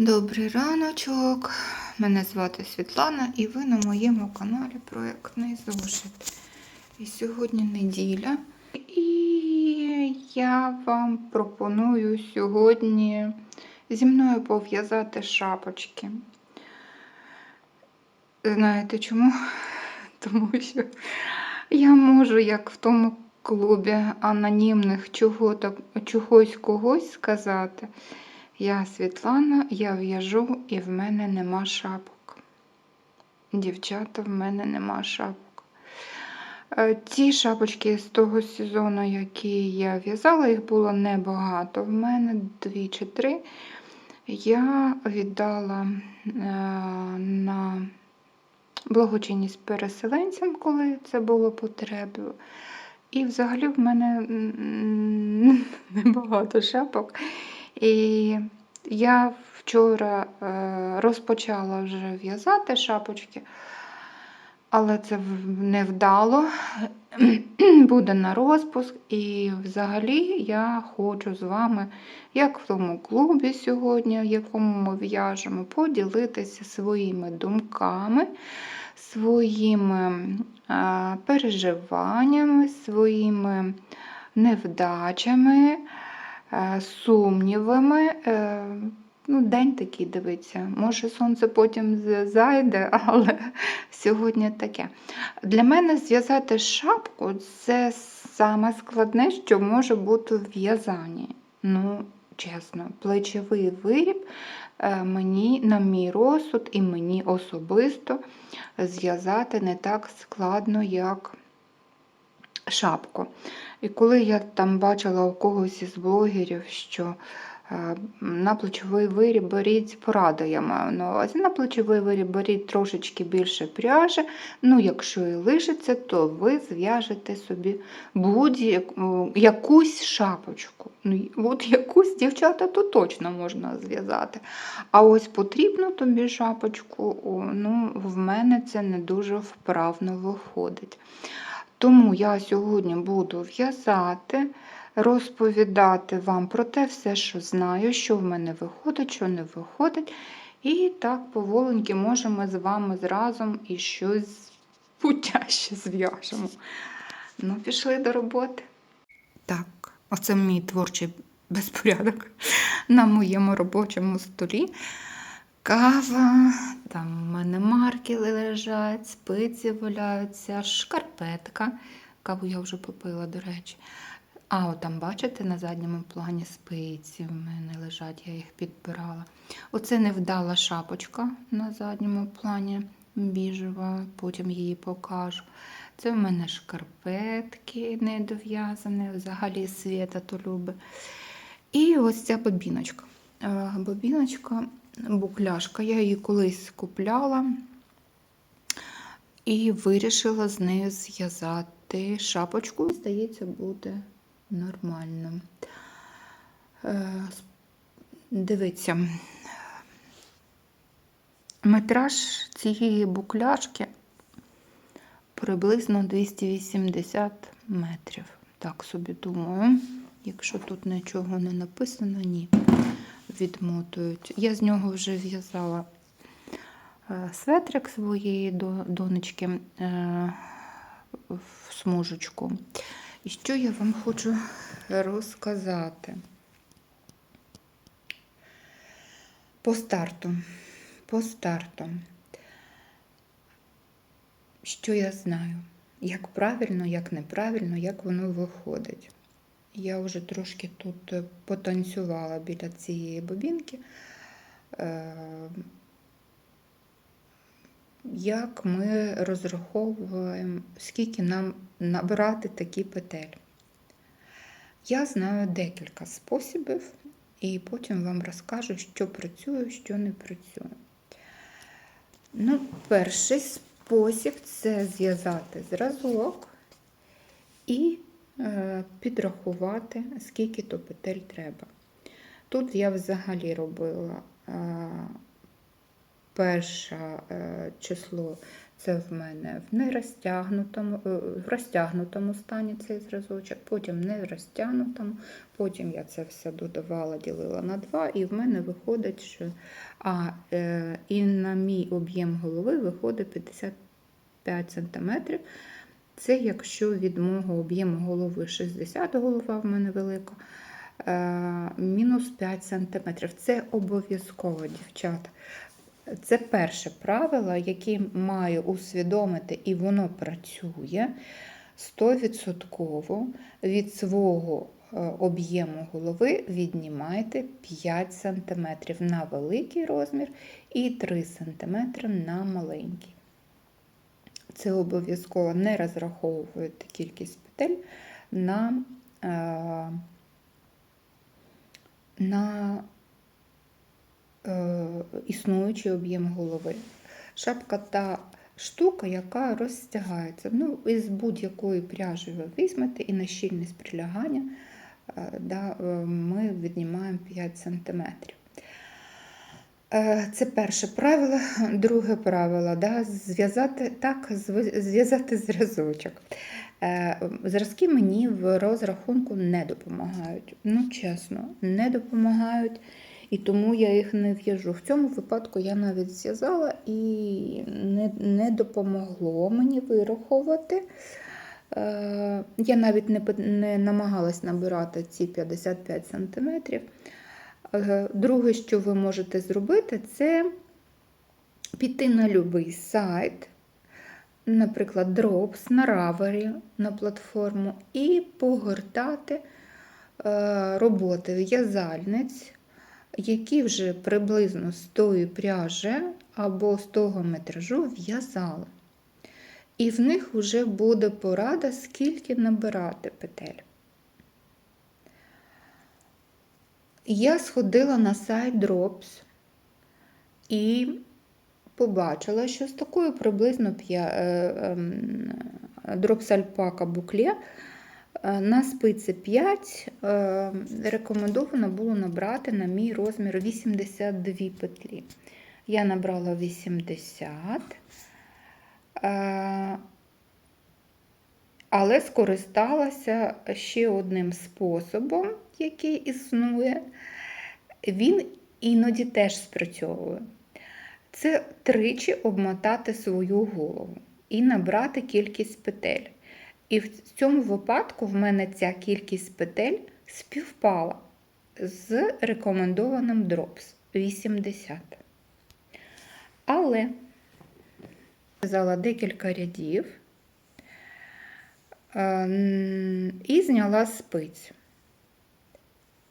Добрий раночок. Мене звати Світлана і ви на моєму каналі Проєктний зошит. І сьогодні неділя. І я вам пропоную сьогодні зі мною пов'язати шапочки. Знаєте чому? Тому що я можу, як в тому клубі анонімних чого чогось когось сказати. Я Світлана, я в'яжу і в мене нема шапок. Дівчата, в мене нема шапок. Е, Ті шапочки з того сезону, які я в'язала, їх було небагато. В мене дві чи три. Я віддала е, на благочинність переселенцям, коли це було потребою. І взагалі в мене небагато шапок. І я вчора е, розпочала вже в'язати шапочки, але це в- невдало. Буде на розпуск. І взагалі я хочу з вами, як в тому клубі сьогодні, в якому ми в'яжемо, поділитися своїми думками, своїми е, переживаннями, своїми невдачами сумнівами. Е, Ну, день такий дивиться. Може, сонце потім зайде, але сьогодні таке. Для мене зв'язати шапку це саме складне, що може бути в в'язанні. Ну, чесно, плечовий виріб е, мені, на мій розсуд, і мені особисто зв'язати не так складно, як шапку. І коли я там бачила у когось із блогерів, що е, на плечовий виріб беріть пораду, я маю на увазі. На плечовий виріб беріть трошечки більше пряжі. Ну, якщо і лишиться, то ви зв'яжете собі будь-яку якусь шапочку. Ну, от якусь дівчата то точно можна зв'язати. А ось потрібну тобі шапочку, ну, в мене це не дуже вправно виходить. Тому я сьогодні буду в'язати, розповідати вам про те все, що знаю, що в мене виходить, що не виходить. І так поволеньки можемо з вами зразом і щось путяще зв'яжемо. Ну, пішли до роботи. Так, оце мій творчий безпорядок на моєму робочому столі. Кава, там в мене марки лежать, спиці валяються, шкарпетка. Каву я вже попила, до речі. А, от там, бачите, на задньому плані спиці в мене лежать, я їх підбирала. Оце невдала шапочка на задньому плані біжева, потім її покажу. Це в мене шкарпетки недов'язані, взагалі свята то любить. І ось ця бобіночка. Е, Бобіночка, букляшка, я її колись купляла і вирішила з нею зв'язати шапочку. Здається, буде нормально. Е, Дивіться, метраж цієї букляшки приблизно 280 метрів. Так собі думаю. Якщо тут нічого не написано, ні. Відмотують. Я з нього вже в'язала е, светрик своєї донечки е, в смужечку. І що я вам хочу розказати? По старту. По старту. Що я знаю? Як правильно, як неправильно, як воно виходить. Я вже трошки тут е, потанцювала біля цієї бобінки. Е, Як ми розраховуємо, скільки нам набрати такі петель? Я знаю декілька способів, і потім вам розкажу, що працює, що не працює. Ну, перший спосіб це зв'язати зразок і підрахувати, скільки то петель треба. Тут я взагалі робила е, перше е, число це в мене в нерозтягнутому, е, в розтягнутому стані цей зразочок, потім не в розтягнутому, потім я це все додавала, ділила на 2, і в мене виходить, що а, е, і на мій об'єм голови виходить 55 см. Це якщо від мого об'єму голови 60 голова в мене велика, е, мінус 5 см. Це обов'язково, дівчата. Це перше правило, яке маю усвідомити, і воно працює 100% від свого е, об'єму голови віднімайте 5 см на великий розмір і 3 см на маленький. Це обов'язково не розраховуєте кількість петель на, е, на е, існуючий об'єм голови. Шапка та штука, яка розтягається. Ну, із будь-якої пряжі ви візьмете і на щільність прилягання е, да, ми віднімаємо 5 см. Е, Це перше правило. Друге правило да, зв'язати так, зв'язати зразочок. Е, Зразки мені в розрахунку не допомагають. Ну, чесно, не допомагають, і тому я їх не в'яжу. В цьому випадку я навіть зв'язала і не, не допомогло мені вирахувати. Е, Я навіть не, не намагалась набирати ці 55 сантиметрів. Е, Друге, що ви можете зробити, це піти на будь-який сайт, наприклад, Drops, на Ravelry, на платформу, і погортати е, роботи в'язальниць, які вже приблизно з тої пряжі або з того метражу в'язали. І в них вже буде порада, скільки набирати петель. Я сходила на сайт Drops і побачила, що з такою приблизно е, ем, Drops Alpaca букле на спиці 5 е, рекомендовано було набрати на мій розмір 82 петлі. Я набрала 80. Але скористалася ще одним способом, який існує. Він іноді теж спрацьовує. Це тричі обмотати свою голову і набрати кількість петель. І в цьому випадку в мене ця кількість петель співпала з рекомендованим Drops 80. Але взяла декілька рядів і зняла спицю.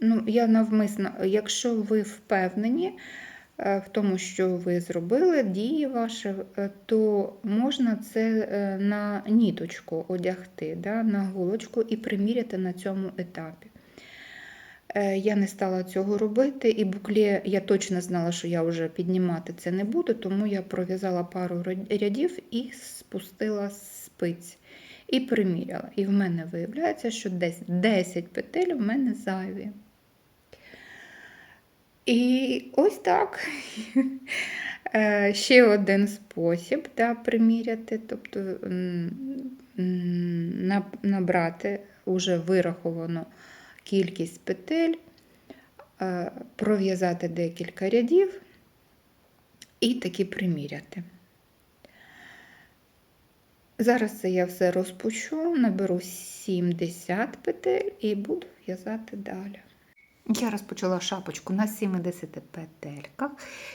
Ну, я навмисно, якщо ви впевнені е, в тому, що ви зробили, дії ваші, е, то можна це е, на ніточку одягти, да, на голочку і приміряти на цьому етапі. Е, Я не стала цього робити, і букле я точно знала, що я вже піднімати це не буду, тому я пров'язала пару рядів і спустила спиць. І приміряла. І в мене виявляється, що десь 10 петель в мене зайві. І ось так. Е, Ще один спосіб да, приміряти, тобто набрати уже вираховану кількість петель, е, пров'язати декілька рядів і таки приміряти. Зараз це я все розпущу, наберу 70 петель і буду в'язати далі. Я розпочала шапочку на 70 петельках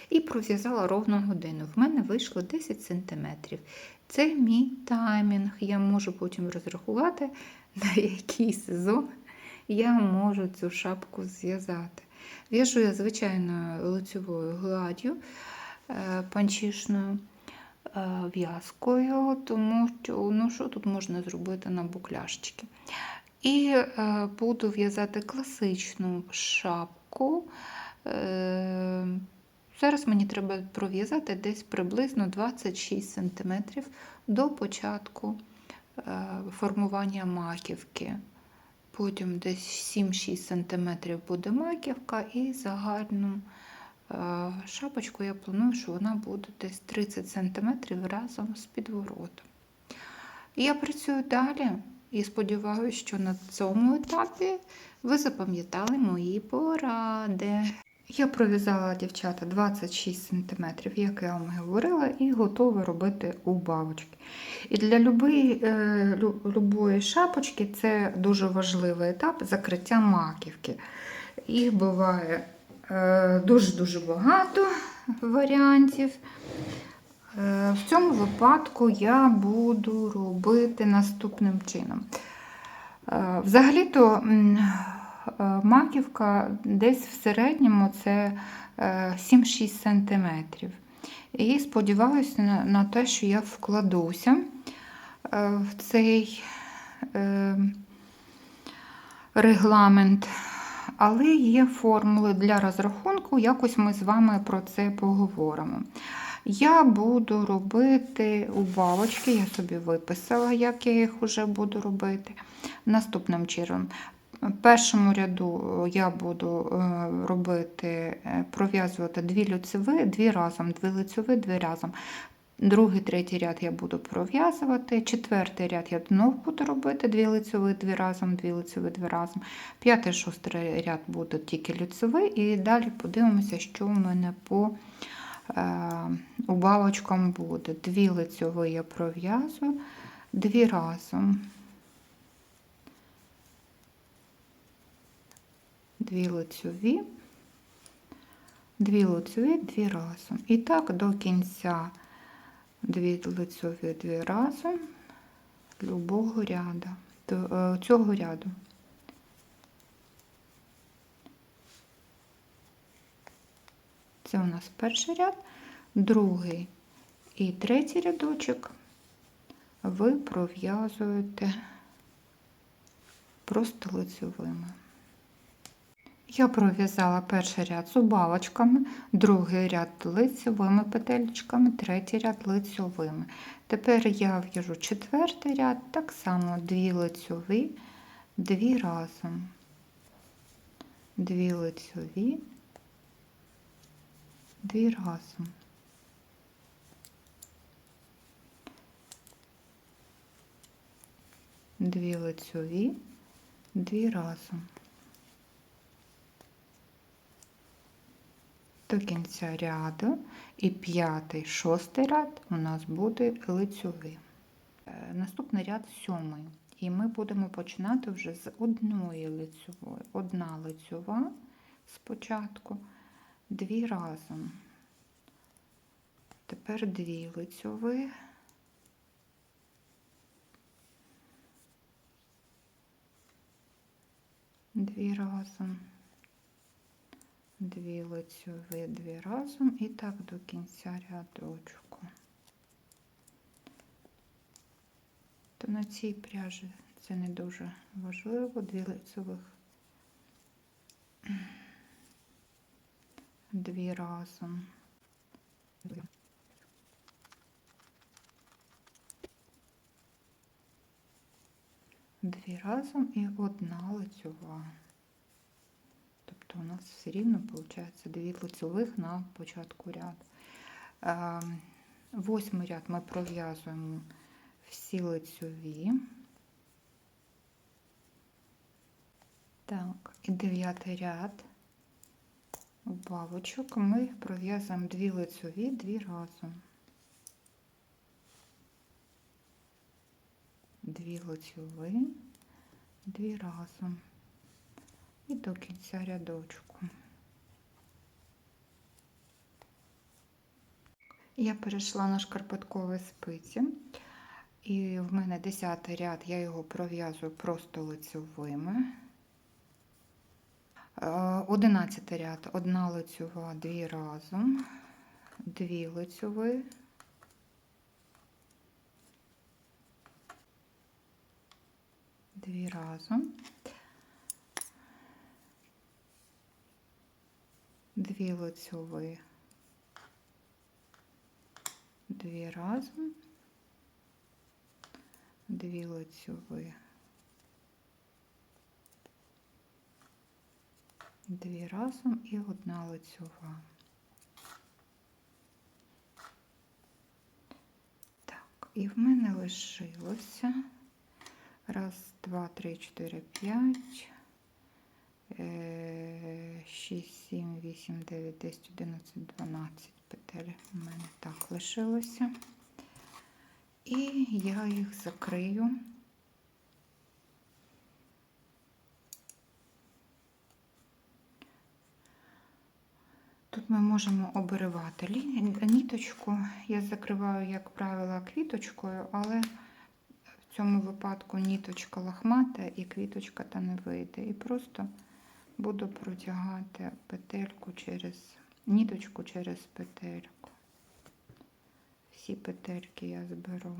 і пров'язала ровно годину. В мене вийшло 10 см. Це мій таймінг. Я можу потім розрахувати, на який сезон я можу цю шапку зв'язати. В'яжу я звичайною лицевою гладдю е, панчішною в'язкою, тому що ну, що тут можна зробити на букляшечки. І е, буду в'язати класичну шапку. Е, зараз мені треба пров'язати десь приблизно 26 см до початку е, формування маківки. Потім десь 7-6 см буде маківка і загальну Е, Шапочку я планую, що вона буде десь 30 см разом з підворотом. Я працюю далі і сподіваюся, що на цьому етапі ви запам'ятали мої поради. Я пров'язала дівчата 26 см, як я вам говорила, і готова робити убавочки. І для любої, е, лю- любої шапочки це дуже важливий етап закриття маківки. Їх буває е, дуже-дуже багато варіантів. Е, В цьому випадку я буду робити наступним чином. Е, Взагалі-то е, маківка десь в середньому це е, 7-6 см. І сподіваюся на, те, що я вкладуся е, в цей е, регламент. Але є формули для розрахунку, якось ми з вами про це поговоримо. Я буду робити убавочки, я собі виписала, як я їх вже буду робити. Наступним чином. В першому ряду я буду е, робити, е, пров'язувати дві лицеві, дві разом, дві лицеві, дві разом. Другий, третій ряд я буду пров'язувати. Четвертий ряд я знову буду робити дві лицеві, дві разом, дві лицеві, дві разом. П'ятий, шостий ряд буде тільки лицевий. І далі подивимося, що в мене по е, убавочкам буде. Дві лицеві я пров'язую, дві разом. Дві лицеві, дві лицеві, дві разом. І так до кінця дві лицеві, дві разом любого ряду, е, цього ряду. Це у нас перший ряд, другий і третій рядочок ви пров'язуєте просто лицевими. Я пров'язала перший ряд з убавочками, другий ряд лицевими петелечками, третій ряд лицьовими. Тепер я в'яжу четвертий ряд, так само дві лицьові, дві разом, дві лицьові, дві разом. Дві лицьові, дві разом. До кінця ряду і п'ятий, шостий ряд у нас буде лицьовий. Е, Наступний ряд сьомий. І ми будемо починати вже з одної лицьової. Одна лицьова спочатку, дві разом. Тепер дві лицьові. Дві разом дві лицьові, дві разом і так до кінця рядочку. То на цій пряжі це не дуже важливо, дві лицьових, дві разом. Дві разом і одна лицьова. Тобто у нас все рівно виходить дві лицевих на початку ряду. Е, Восьмий ряд ми пров'язуємо всі лицеві. Так, і дев'ятий ряд бабочок ми пров'язуємо дві лицеві, дві разом. Дві лицеві, дві разом і до кінця рядочку. Я перейшла на шкарпеткові спиці, і в мене 10 ряд, я його пров'язую просто лицьовими. 11 ряд, одна лицьова, дві разом, дві лицьові, дві разом. дві лицьові, дві разом, дві лицьові, дві разом і одна лицьова. Так, і в мене лишилося раз, два, три, чотири, п'ять е, шість, сім, вісім, дев'ять, десять, одинадцять, дванадцять петель у мене так лишилося. І я їх закрию. Тут ми можемо обривати ніточку. Я закриваю, як правило, квіточкою, але в цьому випадку ніточка лохмата і квіточка та не вийде. І просто буду протягати петельку через ніточку через петельку. Всі петельки я зберу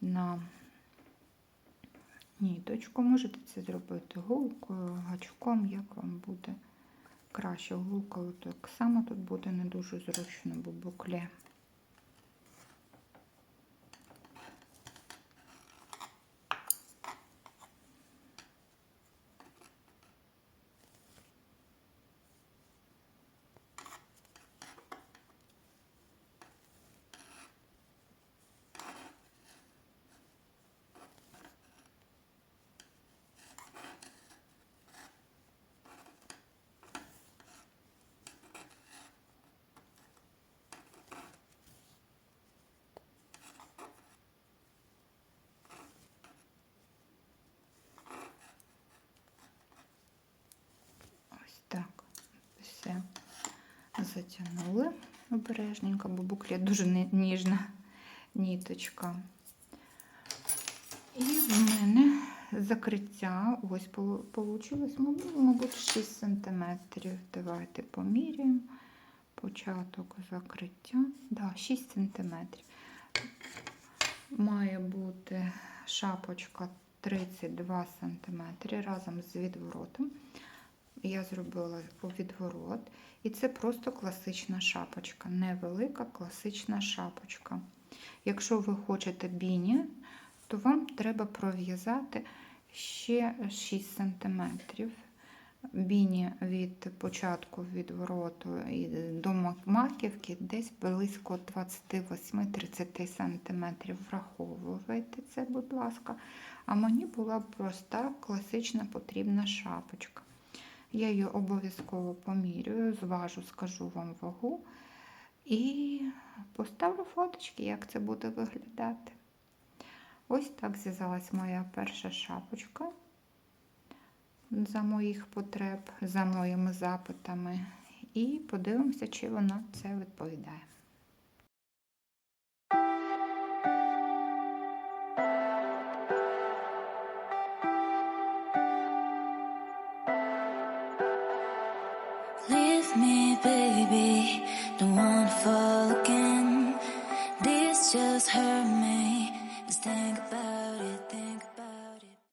на ніточку. Можете це зробити гулкою, гачком, як вам буде краще гулкою. Так само тут буде не дуже зручно, бо букле. Ось так. Все затягнули обережненько, бо буклет дуже ніжна ніточка. І в мене закриття, ось вийшло, мабуть, 6 см. Давайте поміряємо. Початок закриття. Да, 6 см. Має бути шапочка 32 см разом з відворотом. Я зробила у відворот. І це просто класична шапочка. Невелика класична шапочка. Якщо ви хочете біні, то вам треба пров'язати ще 6 см. Біні від початку відвороту до маківки десь близько 28-30 см. Враховуйте це, будь ласка. А мені була проста класична потрібна шапочка. Я її обов'язково помірюю, зважу, скажу вам вагу і поставлю фоточки, як це буде виглядати. Ось так зв'язалась моя перша шапочка за моїх потреб, за моїми запитами. І подивимося, чи вона це відповідає.